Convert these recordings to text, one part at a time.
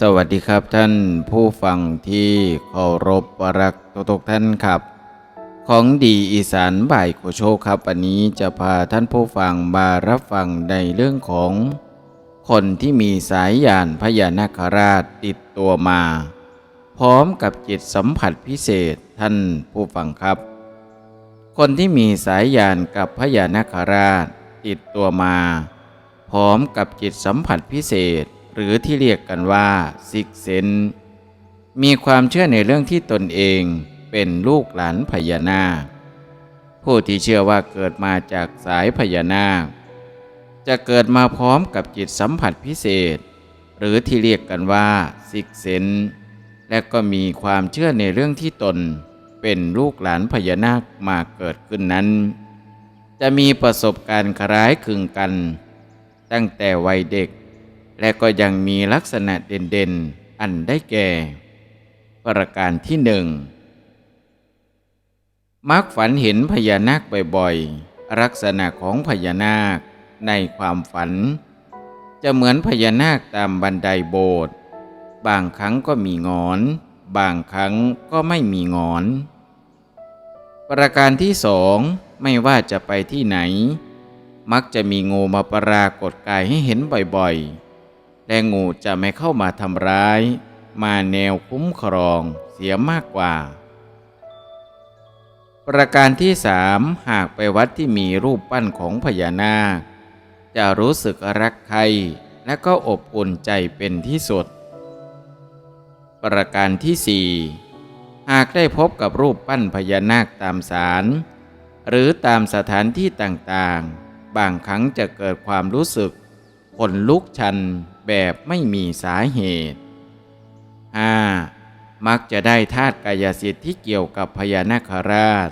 สวัสดีครับท่านผู้ฟังที่เคารพรักทุกท่านครับ ของดีอีสานบ่ายโคโชคครับวันนี้จะพาท่านผู้ฟังมารับฟังในเรื่องของ คนที่มีสายยานพญานาคราชติดตัวมา พร้อมกับจิตสัมผัสพิเศษท่านผู้ฟังครับ คนที่มีสายยานกับพญานาคราชติดตัวมา พร้อมกับจิตสัมผัสพิเศษ หรือที่เรียกกันว่าซิกเซนมีความเชื่อในเรื่องที่ตนเองเป็นลูกหลานพญานาค ผู้ที่เชื่อว่าเกิดมาจากสายพญานาค จะเกิดมาพร้อมกับจิตสัมผัสพิเศษ หรือที่เรียกกันว่าซิกเซนและก็มีความเชื่อในเรื่องที่ตนเป็นลูกหลานพญานาคมาเกิดขึ้นนั้น จะมีประสบการณ์คล้ายคลึงกัน ตั้งแต่วัยเด็ก และก็ยังมีลักษณะเด่นๆ อันได้แก่ ประการที่หนึ่งมักฝันเห็นพญานาคบ่อยๆ ลักษณะของพญานาคในความฝัน จะเหมือนพญานาคตามบันไดโบสถ์บางครั้งก็มีงอน บางครั้งก็ไม่มีงอน ประการที่สองไม่ว่าจะไปที่ไหน มักจะมีงูมาปรากฏกายให้เห็นบ่อยๆ และงูจะไม่เข้ามาทำร้าย มาแนวคุ้มครองเสียมากกว่า ประการที่สามหากไปวัดที่มีรูปปั้นของพญานาค จะรู้สึกรักใครและก็อบอุ่นใจเป็นที่สุด ประการที่สี่หากได้พบกับรูปปั้นพญานาคตามศาลหรือตามสถานที่ต่างๆ บางครั้งจะเกิดความรู้สึกขนลุกชัน แบบไม่มีสาเหตุ 5. มักจะได้ธาตุกายสิทธิ์ที่เกี่ยวกับพญานาคราช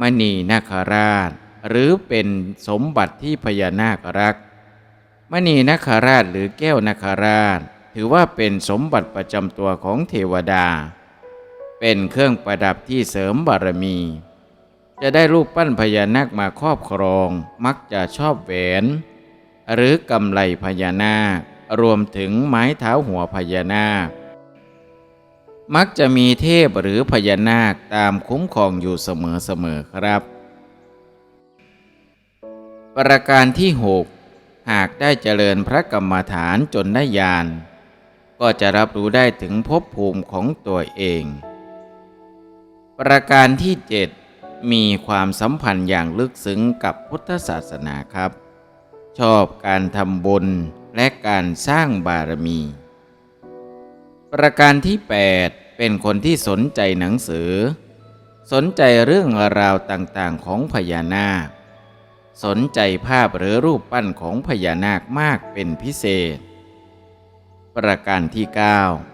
มณีนาคราช หรือเป็นสมบัติที่พญานาครัก มณีนาคราชหรือแก้วนาคราช ถือว่าเป็นสมบัติประจำตัวของเทวดา เป็นเครื่องประดับที่เสริมบารมี จะได้รูปปั้นพญานาคมาครอบครอง มักจะชอบแหวน หรือกำไลพญานาค รวมถึงไม้เท้าหัวพญานาค มักจะมีเทพหรือพญานาคตามคุ้มครองอยู่เสมอๆครับ ประการที่ 6 หากได้เจริญพระกรรมฐานจนได้ญาณก็จะรับรู้ได้ถึงภพภูมิของตัวเอง ประการที่7มีความสัมพันธ์อย่างลึกซึ้งกับพุทธศาสนาครับ ชอบการทำบุญ และการสร้างบารมี ประการที่ 8 เป็นคนที่สนใจหนังสือ สนใจเรื่องราวต่างๆของพญานาค สนใจภาพหรือรูปปั้นของพญานาคมากเป็นพิเศษ ประการที่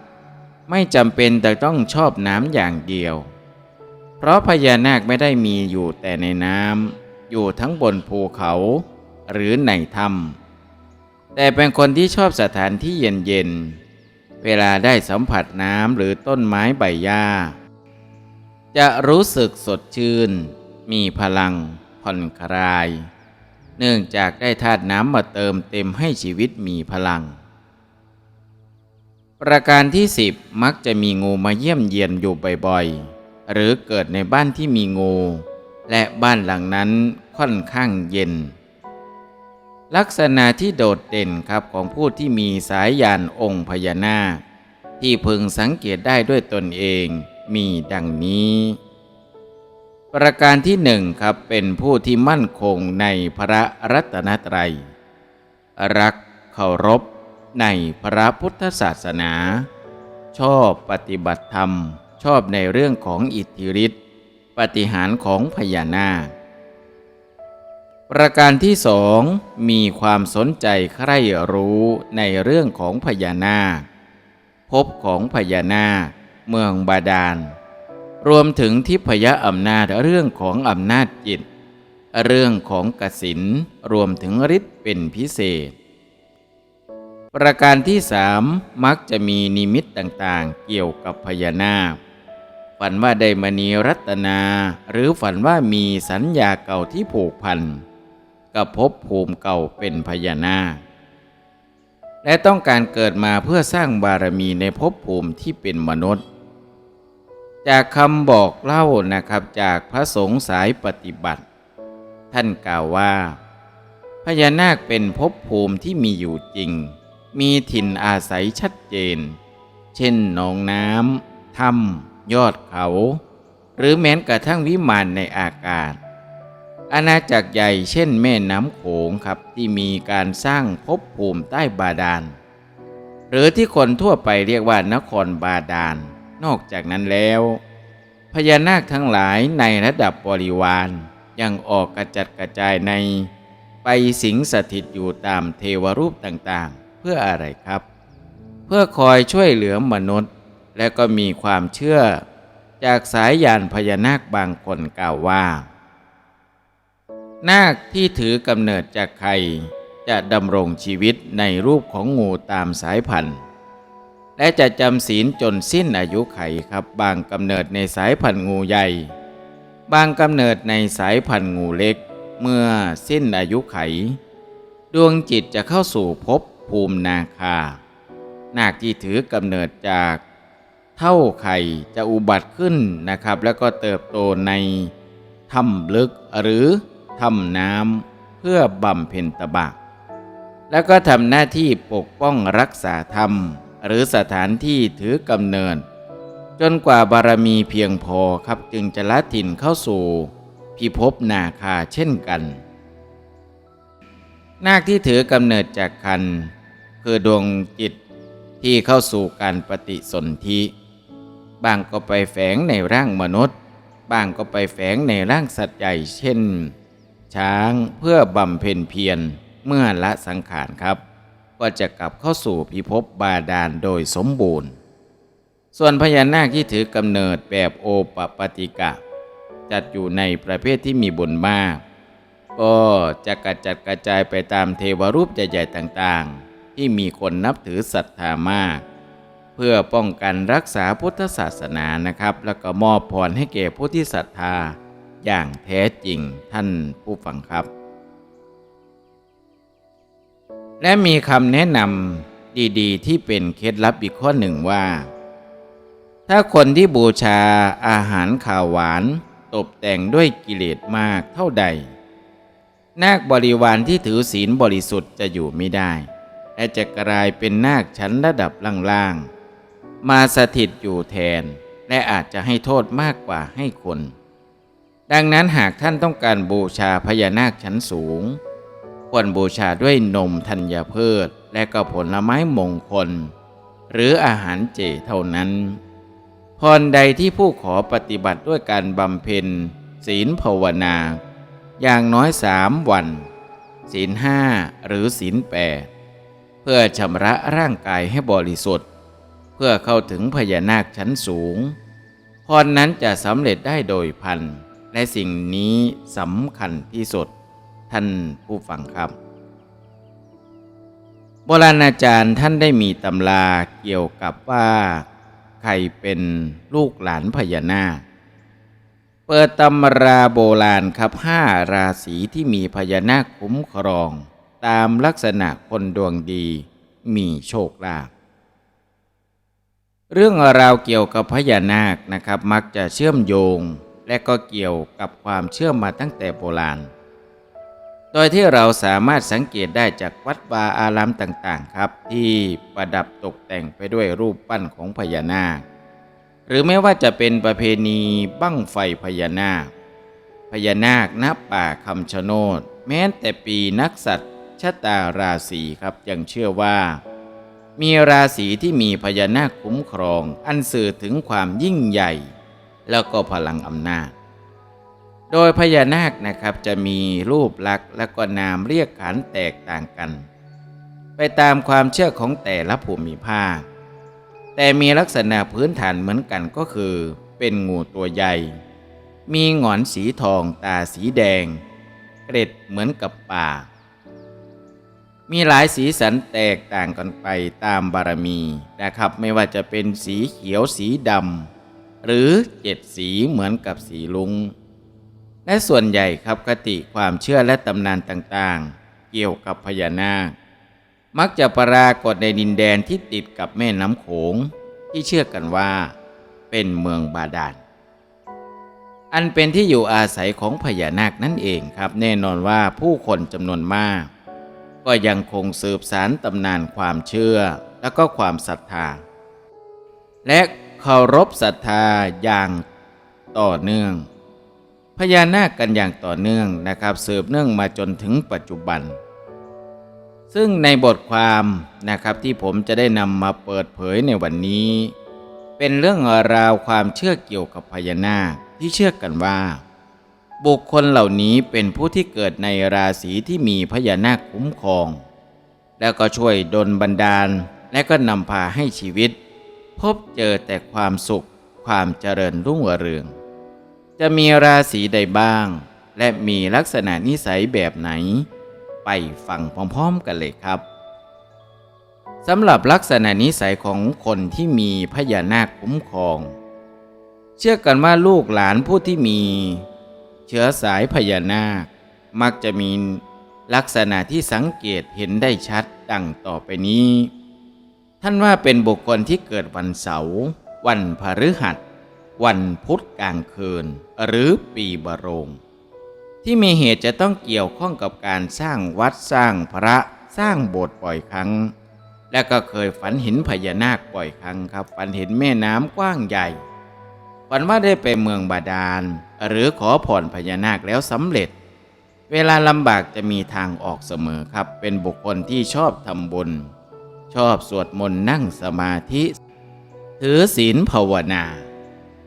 9 ไม่จำเป็นแต่ต้องชอบน้ำอย่างเดียว เพราะพญานาคไม่ได้มีอยู่แต่ในน้ำอยู่ทั้งบนภูเขาหรือในถ้ำ แต่เป็นคนที่ชอบสถานที่เย็นๆเวลาได้สัมผัสน้ำหรือต้นไม้ใบหญ้า จะรู้สึกสดชื่น มีพลัง ผ่อนคลาย เนื่องจากได้ธาตุน้ำมาเติมเต็มให้ชีวิตมีพลัง ประการที่สิบมักจะมีงูมาเยี่ยมเยียนอยู่บ่อยๆ หรือเกิดในบ้านที่มีงู และบ้านหลังนั้นค่อนข้างเย็น ลักษณะที่โดดเด่นครับของผู้ที่มีสายยานองค์พญานาค ที่พึงสังเกตได้ด้วยตนเองมีดังนี้ ประการที่หนึ่งครับเป็นผู้ที่มั่นคงในพระรัตนตรัย รักเคารพในพระพุทธศาสนา ชอบปฏิบัติธรรม ชอบในเรื่องของอิทธิฤทธิปฏิหารของพญานาค ประการที่สองมีความสนใจใคร่รู้ในเรื่องของพญานาคพบของพญานาคเมืองบาดาล รวมถึงทิพยอำนาจเรื่องของอำนาจจิต เรื่องของกสินรวมถึงฤทธิ์เป็นพิเศษ ประการที่สามมักจะมีนิมิตต่างๆ เกี่ยวกับพญานาคฝันว่าได้มณีรัตนา หรือฝันว่ามีสัญญาเก่าที่ผูกพัน กับภพภูมิเก่าเป็นพญานาคและต้องการเกิดมาเพื่อสร้างบารมีในภพภูมิที่เป็นมนุษย์ จากคำบอกเล่านะครับจากพระสงฆ์สายปฏิบัติ ท่านกล่าวว่า พญานาคเป็นภพภูมิที่มีอยู่จริง มีถิ่นอาศัยชัดเจน เช่นหนองน้ำถ้ำยอดเขา หรือแม้นกระทั่งวิมานในอากาศ อาณาจักรใหญ่เช่นแม่น้ำโขงครับที่มีการสร้างภพภูมิใต้บาดาล หรือที่คนทั่วไปเรียกว่านครบาดาล นอกจากนั้นแล้ว พญานาคทั้งหลายในระดับบริวารยังออกกระจัดกระจายใน ไปสิงสถิตอยู่ตามเทวรูปต่างๆ เพื่ออะไรครับ เพื่อคอยช่วยเหลือมนุษย์ และก็มีความเชื่อ จากสายยานพญานาคบางคนกล่าวว่า นาคที่ถือกำเนิดจากไข่จะดำรงชีวิตในรูปของงูตามสายพันธุ์ และจะจำศีลจนสิ้นอายุไขครับบางกำเนิดในสายพันธุ์งูใหญ่ บางกำเนิดในสายพันธุ์งูเล็ก เมื่อสิ้นอายุไข ดวงจิตจะเข้าสู่ภพภูมินาคา นาคที่ถือกำเนิดจากเท่าไข่จะอุบัติขึ้นนะครับ แล้วก็เติบโตในถ้ำลึกหรือ ถ้ำน้ำเพื่อบำเพ็ญตบะ แล้วก็ทำหน้าที่ปกป้องรักษาธรรม หรือสถานที่ถือกำเนิด จนกว่าบารมีเพียงพอครับจึงจะละถิ่นเข้าสู่พิภพนาคาเช่นกัน นาคที่ถือกำเนิดจากคัน คือดวงจิตที่เข้าสู่การปฏิสนธิบางก็ไปแฝงในร่างมนุษย์ บางก็ไปแฝงในร่างสัตว์ใหญ่เช่น ช้างเพื่อบำเพ็ญเพียรเมื่อละสังขารครับ ก็จะกลับเข้าสู่พิภพบาดาลโดยสมบูรณ์ ส่วนพญานาคที่ถือกำเนิดแบบโอปปติกะ จัดอยู่ในประเภทที่มีบุญมาก ก็จะกระจัดกระจายไปตามเทวรูปใหญ่ๆต่างๆ ที่มีคนนับถือศรัทธามาก เพื่อป้องกันรักษาพุทธศาสนานะครับ แล้วก็มอบพรให้แก่ผู้ที่ศรัทธา อย่างแท้จริงท่านผู้ฟังครับ และมีคำแนะนำดีๆ ที่เป็นเคล็ดลับอีกข้อหนึ่งว่า ถ้าคนที่บูชาอาหารข่าวหวานตกแต่งด้วยกิเลสมากเท่าใด นาคบริวารที่ถือศีลบริสุทธิ์จะอยู่ไม่ได้และจะกลายเป็นนาคชั้นระดับล่างๆมาสถิตอยู่แทน และอาจจะให้โทษมากกว่าให้คน ดังนั้นหากท่านต้องการบูชาพญานาคชั้นสูง ควรบูชาด้วยนมธัญพืชและก็ผลไม้มงคล หรืออาหารเจเท่านั้นพรใดที่ผู้ขอปฏิบัติด้วยการบำเพ็ญ ศีลภาวนา อย่างน้อยสามวัน ศีลห้าหรือศีลแปดเพื่อชำระร่างกายให้บริสุทธิ์ เพื่อเข้าถึงพญานาคชั้นสูงพรนั้นจะสำเร็จได้โดยพัน และสิ่งนี้สำคัญที่สุดท่านผู้ฟังครับ โบราณอาจารย์ท่านได้มีตำราเกี่ยวกับว่าใครเป็นลูกหลานพญานาค เปิดตำราโบราณครับห้าราศีที่มีพญานาคคุ้มครอง ตามลักษณะคนดวงดีมีโชคลาภเรื่องราวเกี่ยวกับพญานาคนะครับ มักจะเชื่อมโยง และก็เกี่ยวกับความเชื่อมาตั้งแต่โบราณ โดยที่เราสามารถสังเกตได้จากวัดวาอารามต่างๆ ครับ ที่ประดับตกแต่งไปด้วยรูปปั้นของพญานาค หรือไม่ว่าจะเป็นประเพณีบั้งไฟพญานาค พญานาคณป่าคำชะโนดแม้แต่ปีนักษัตริย์ชะตาราศีครับยังเชื่อว่า มีราศีที่มีพญานาคคุ้มครอง อันสื่อถึงความยิ่งใหญ่ แล้วก็พลังอำนาจ โดยพญานาคนะครับจะมีรูปลักษณ์และก็นามเรียกขานแตกต่างกัน ไปตามความเชื่อของแต่ละภูมิภาค แต่มีลักษณะพื้นฐานเหมือนกันก็คือ เป็นงูตัวใหญ่ มีหงอนสีทองตาสีแดง เกร็ดเหมือนกับป่ามีหลายสีสันแตกต่างกันไปตามบารมีนะครับ ไม่ว่าจะเป็นสีเขียวสีดำ หรือเจ็ดสีเหมือนกับสีลุง และส่วนใหญ่ครับคติความเชื่อและตำนานต่างๆ เกี่ยวกับพญานาค มักจะปรากฏในดินแดนที่ติดกับแม่น้ำโขงที่เชื่อกันว่า เป็นเมืองบาดาลอันเป็นที่อยู่อาศัยของพญานาคนั่นเองครับ แน่นอนว่าผู้คนจำนวนมาก ก็ยังคงสืบสารตำนานความเชื่อและก็ความศรัทธา และ เคารพศรัทธาอย่างต่อเนื่อง พญานาคกันอย่างต่อเนื่องนะครับสืบเนื่องมาจนถึงปัจจุบัน ซึ่งในบทความนะครับที่ผมจะได้นำมาเปิดเผยในวันนี้ เป็นเรื่องราวความเชื่อเกี่ยวกับพญานาคที่เชื่อกันว่า บุคคลเหล่านี้เป็นผู้ที่เกิดในราศีที่มีพญานาคคุ้มครอง แล้วก็ช่วยดลบันดาลและก็นำพาให้ชีวิต พบเจอแต่ความสุข ความเจริญรุ่งเรือง จะมีราศีใดบ้าง และมีลักษณะนิสัยแบบไหน ไปฟังพร้อมๆกันเลยครับสำหรับลักษณะนิสัยของคนที่มีพญานาคคุ้มครอง เชื่อกันว่าลูกหลานผู้ที่มี เชื้อสายพญานาค มักจะมีลักษณะที่สังเกตเห็นได้ชัดดังต่อไปนี้ ท่านว่าเป็นบุคคลที่เกิดวันเสาร์วันพฤหัส วันพุธกลางคืน หรือปีบะโรง ที่มีเหตุจะต้องเกี่ยวข้องกับการสร้างวัดสร้างพระสร้างโบสถ์บ่อยครั้ง และก็เคยฝันเห็นพญานาคบ่อยครั้งครับ ฝันเห็นแม่น้ำกว้างใหญ่ฝันว่าได้ไปเมืองบาดาล หรือขอผ่อนพญานาคแล้วสำเร็จ เวลาลำบากจะมีทางออกเสมอครับ เป็นบุคคลที่ชอบทำบุญ ชอบสวดมนต์นั่งสมาธิ ถือศีลภาวนา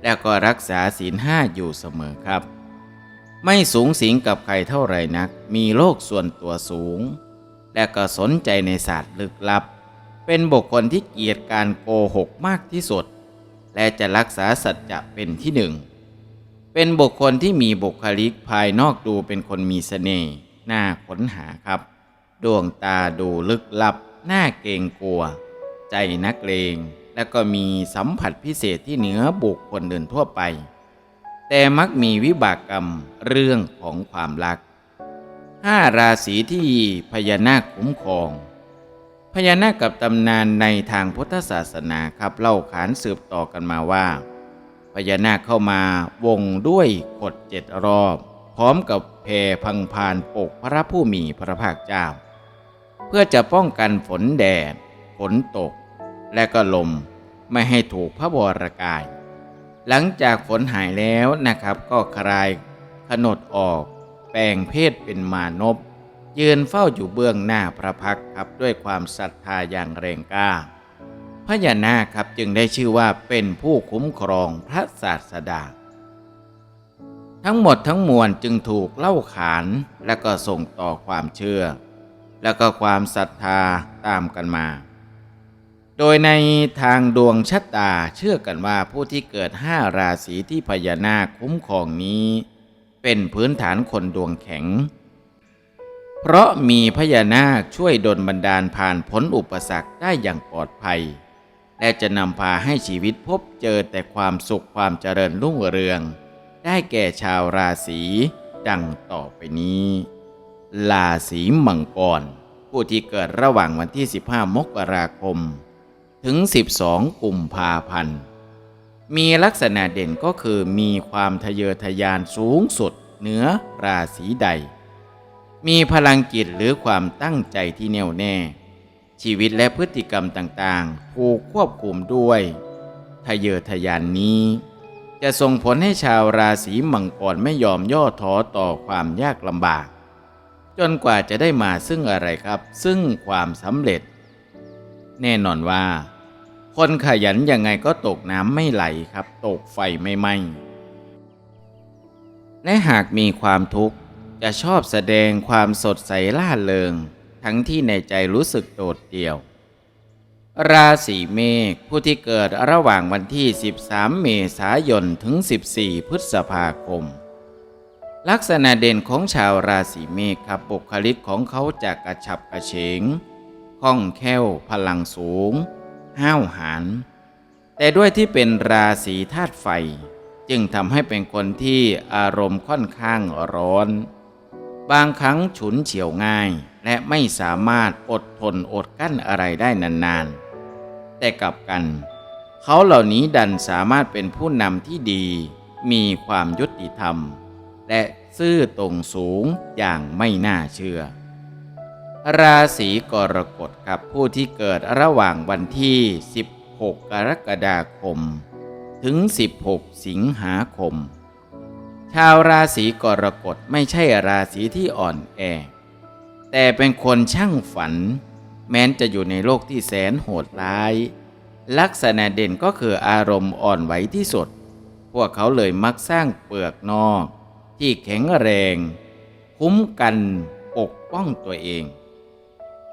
แล้วก็รักษาศีลห้าอยู่เสมอครับ ไม่สูงสิงกับใครเท่าไรนัก มีโลกส่วนตัวสูง และก็สนใจในศาสตร์ลึกลับ เป็นบุคคลที่เกียดการโกหกมากที่สุด และจะรักษาสัจจะเป็นที่หนึ่ง เป็นบุคคลที่มีบุคลิกภายนอกดูเป็นคนมีเสน่ห์น่าค้นหาครับ ดวงตาดูลึกลับ น่าเกรงกลัว ใจนักเลง และก็มีสัมผัสพิเศษที่เหนือบุคคลอื่นทั่วไป แต่มักมีวิบากกรรมเรื่องของความรักห้าราศีที่พญานาคคุ้มครอง พญานาคกับตำนานในทางพุทธศาสนาครับเล่าขานสืบต่อกันมาว่า พญานาคเข้ามาวงด้วยขดเจ็ดรอบ พร้อมกับแผ่พังพานปกพระผู้มีพระภาคเจ้า พื่อจะป้องกันฝนแดด ฝนตก และก็ลมไม่ให้ถูกพระบรกาย หลังจากฝนหายแล้วนะครับก็คลายขนดออก แปลงเพศเป็นมานพยืนเฝ้าอยู่เบื้องหน้าพระพักครับด้วยความศรัทธาอย่างแรงกล้า พญานาคครับจึงได้ชื่อว่าเป็นผู้คุ้มครองพระศาสดา ทั้งหมดทั้งมวลจึงถูกเล่าขานและก็ส่งต่อความเชื่อ และก็ความศรัทธาตามกันมา โดยในทางดวงชะตาเชื่อกันว่าผู้ที่เกิดห้าราศีที่พญานาคคุ้มครองนี้ เป็นพื้นฐานคนดวงแข็ง เพราะมีพญานาคช่วยดลบันดาลผ่านพ้นอุปสรรคได้อย่างปลอดภัย และจะนำพาให้ชีวิตพบเจอแต่ความสุขความเจริญรุ่งเรือง ได้แก่ชาวราศีดังต่อไปนี้ ราศีมังกร ผู้ที่เกิดระหว่างวันที่ 15 มกราคม ถึง 12 กุมภาพันธ์ มีลักษณะเด่นก็คือมีความทะเยอทะยานสูงสุดเหนือราศีใด มีพลังจิตหรือความตั้งใจที่แน่วแน่ ชีวิตและพฤติกรรมต่างๆถูกควบคุมด้วยทะเยอทะยานนี้ จะส่งผลให้ชาวราศีมังกรไม่ยอมย่อท้อต่อความยากลำบาก จนกว่าจะได้มาซึ่งอะไรครับ ซึ่งความสำเร็จ แน่นอนว่า คนขยันยังไงก็ตกน้ำไม่ไหลครับ ตกไฟไม่ไหม้และหากมีความทุกข์จะชอบแสดงความสดใสล่าเริง ทั้งที่ในใจรู้สึกโดดเดี่ยว ราศีเมษผู้ที่เกิดระหว่างวันที่ 13 เมษายนถึง 14 พฤษภาคม ลักษณะเด่นของชาวราศีเมษครับบุคลิกของเขาจะกระฉับกระเฉงคล่องแคล่ว พลังสูง ห้าวหาญแต่ด้วยที่เป็นราศีธาตุไฟ จึงทำให้เป็นคนที่อารมณ์ค่อนข้างร้อน บางครั้งฉุนเฉียวง่าย และไม่สามารถอดทนอดกั้นอะไรได้นานๆ แต่กลับกัน เขาเหล่านี้ดันสามารถเป็นผู้นำที่ดี มีความยุติธรรม และซื่อตรงสูงอย่างไม่น่าเชื่อ ราศีกรกฎครับผู้ที่เกิดระหว่างวันที่ 16 กรกฎาคม ถึง 16 สิงหาคม ชาวราศีกรกฎไม่ใช่ราศีที่อ่อนแอ แต่เป็นคนช่างฝัน แม้นจะอยู่ในโลกที่แสนโหดร้ายลักษณะเด่นก็คืออารมณ์อ่อนไหวที่สุด พวกเขาเลยมักสร้างเปลือกนอก ที่แข็งแรง คุ้มกันปกป้องตัวเอง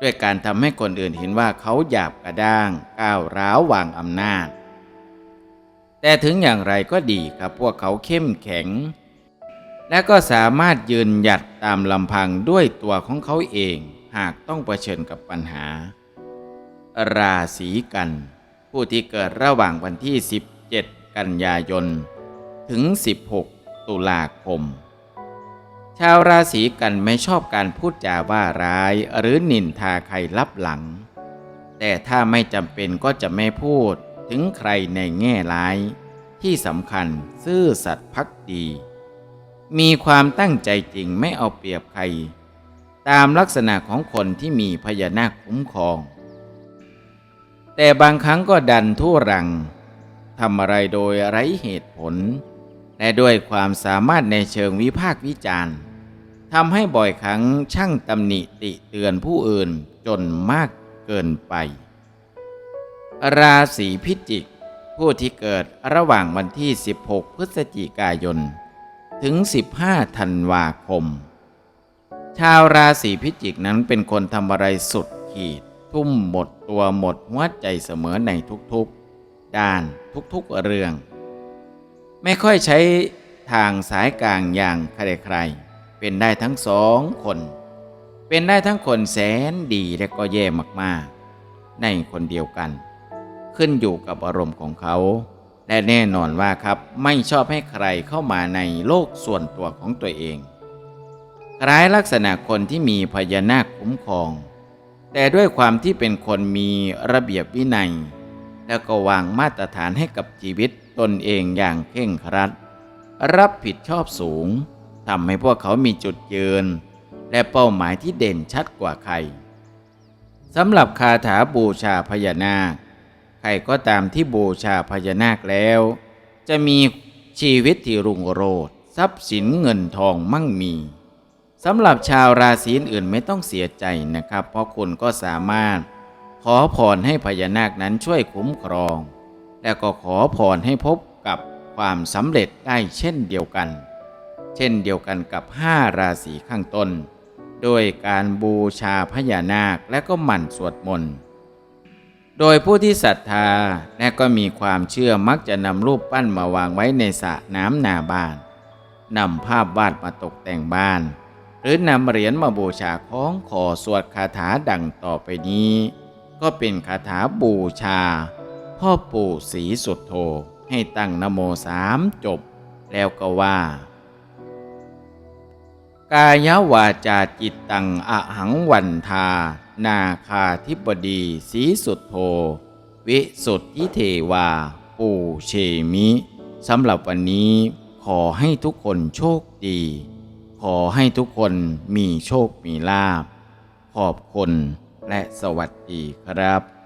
ด้วยการทำให้คนอื่นเห็นว่าเขาหยาบกระด้างก้าวร้าววางอำนาจ แต่ถึงอย่างไรก็ดีครับพวกเขาเข้มแข็ง และก็สามารถยืนหยัดตามลำพังด้วยตัวของเขาเองหากต้องเผชิญกับปัญหา ราศีกัน ผู้ที่เกิดระหว่างวันที่ 17 กันยายน ถึง 16 ตุลาคม ชาวราศีกันไม่ชอบการพูดจาว่าร้ายหรือนินทาใครลับหลัง แต่ถ้าไม่จำเป็นก็จะไม่พูดถึงใครในแง่ร้าย ที่สำคัญซื่อสัตย์พักดี มีความตั้งใจจริงไม่เอาเปรียบใคร ตามลักษณะของคนที่มีพญานาคคุ้มครอง แต่บางครั้งก็ดันทุรังทำอะไรโดยไร้เหตุผล และด้วยความสามารถในเชิงวิพากษ์วิจารณ์ทำให้บ่อยครั้งช่างตำหนิติเตือนผู้อื่นจนมากเกินไป ราศีพิจิก ผู้ที่เกิดระหว่างวันที่ 16 พฤศจิกายน ถึง 15 ธันวาคม ชาวราศีพิจิกนั้นเป็นคนทำอะไรสุดขีด ทุ่มหมดตัวหมดหัวใจเสมอในทุกๆ ด้านทุกๆเรื่อง ไม่ค่อยใช้ทางสายกลางอย่างใครๆเป็นได้ทั้งสองคน เป็นได้ทั้งคนแสนดีและก็แย่มากๆ ในคนเดียวกัน ขึ้นอยู่กับอารมณ์ของเขาและแน่นอนว่าครับไม่ชอบให้ใครเข้ามาในโลกส่วนตัวของตัวเองคล้ายลักษณะคนที่มีพญานาคคุ้มครอง แต่ด้วยความที่เป็นคนมีระเบียบวินัย แล้วก็วางมาตรฐานให้กับชีวิต ตนเองอย่างเคร่งครัด รับผิดชอบสูงทำให้พวกเขามีจุดยืน และเป้าหมายที่เด่นชัดกว่าใครสำหรับคาถาบูชาพญานาค ใครก็ตามที่บูชาพญานาคแล้ว จะมีชีวิตที่รุ่งโรจน์ทรัพย์สินเงินทองมั่งมีสำหรับชาวราศีอื่นไม่ต้องเสียใจนะครับ เพราะคุณก็สามารถ ขอพรให้พญานาคนั้นช่วยคุ้มครอง และก็ขอพรให้พบกับความสำเร็จได้เช่นเดียวกัน เช่นเดียวกันกับห้าราศีข้างต้น โดยการบูชาพญานาคและก็หมั่นสวดมนต์โดยผู้ที่ศรัทธาและก็มีความเชื่อมักจะนำรูปปั้นมาวางไว้ในสระน้ำหนาบ้านนำภาพวาดมาตกแต่งบ้าน หรือนำเหรียญมาบูชาคล้องขอสวดคาถาดังต่อไปนี้ ก็เป็นคาถาบูชา พ่อปู่ศรีสุดโธให้ตั้งนโมสามจบ แล้วก็ว่า กายวาจาจิตตังอหังวันทา นาคาธิบดีศรีสุดโธวิสุทธิเทวา ปูเชมิสำหรับวันนี้ขอให้ทุกคนโชคดี ขอให้ทุกคนมีโชคมีลาภขอบคุณและสวัสดีครับ